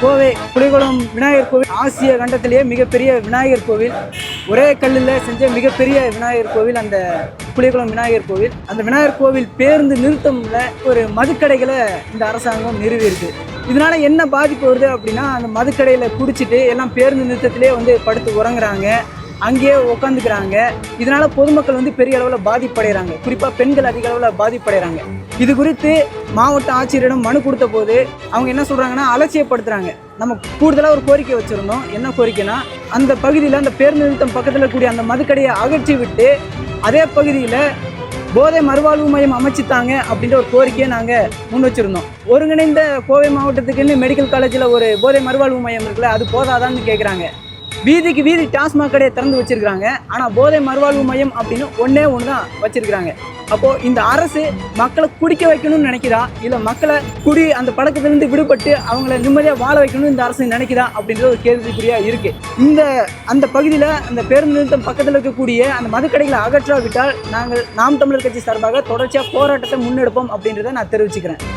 கோவை புலிகுளம் விநாயகர் கோவில் ஆசிய கண்டத்திலேயே மிகப்பெரிய விநாயகர் கோவில். ஒரே கல்லில் செஞ்ச மிகப்பெரிய விநாயகர் கோவில் அந்த புலிகுளம் விநாயகர் கோவில். அந்த விநாயகர் கோவில் பேருந்து நிறுத்தம்ல ஒரு மதுக்கடைகளை இந்த அரசாங்கம் நிறுவியிருக்கு. இதனால என்ன பாதிப்பு வருது அப்படின்னா அந்த மதுக்கடையில் குடிச்சிட்டு எல்லாம் பேருந்து நிறுத்தத்திலே வந்து படுத்து உறங்குறாங்க. அங்கேயே உட்காந்துக்கிறாங்க இதனால பொதுமக்கள் வந்து பெரிய அளவில் பாதிப்படைகிறாங்க குறிப்பாக பெண்கள் அதிக அளவில் பாதிப்படைகிறாங்க இது குறித்து மாவட்ட ஆட்சியரிடம் மனு கொடுத்த போது அவங்க என்ன சொல்கிறாங்கன்னா அலட்சியப்படுத்துகிறாங்க நம்ம கூடுதலாக ஒரு கோரிக்கை வச்சுருந்தோம். என்ன கோரிக்கைனா அந்த பகுதியில் அந்த பேருந்து நிறுத்தம் பக்கத்தில் கூடிய அந்த மதுக்கடையை அகற்றி விட்டு அதே பகுதியில் போதை மறுவாழ்வு மையம் அமைச்சுத்தாங்க அப்படின்ற ஒரு கோரிக்கையை நாங்கள் முன் வச்சிருந்தோம். ஒருங்கிணைந்த கோவை மாவட்டத்துக்குன்னு மெடிக்கல் காலேஜில் ஒரு போதை மறுவாழ்வு மையம் இருக்குல்ல அது போதாதான்னு கேட்குறாங்க வீதிக்கு வீதி டாஸ்மாக் கடையை திறந்து வச்சிருக்கிறாங்க. ஆனால் போதை மறுவாழ்வு மையம் அப்படின்னு ஒன்றே ஒன்று தான் வச்சிருக்கிறாங்க. அப்போது இந்த அரசு மக்களை குடிக்க வைக்கணும்னு நினைக்கிறா இல்லை மக்களை குடி அந்த பழக்கத்திலிருந்து விடுபட்டு அவங்கள நிம்மதியாக வாழ வைக்கணும்னு இந்த அரசு நினைக்குதா? அப்படின்ற ஒரு கேள்விக்குறியாக இருக்குது இந்த அந்த பகுதியில் அந்த பேருந்து நிறுத்தம் பக்கத்தில் இருக்கக்கூடிய அந்த மதுக்கடைகளை அகற்றாவிட்டால் நாங்கள் நாம் தமிழர் கட்சி சார்பாக தொடர்ச்சியாக போராட்டத்தை முன்னெடுப்போம் அப்படின்றத நான் தெரிவிச்சுக்கிறேன்.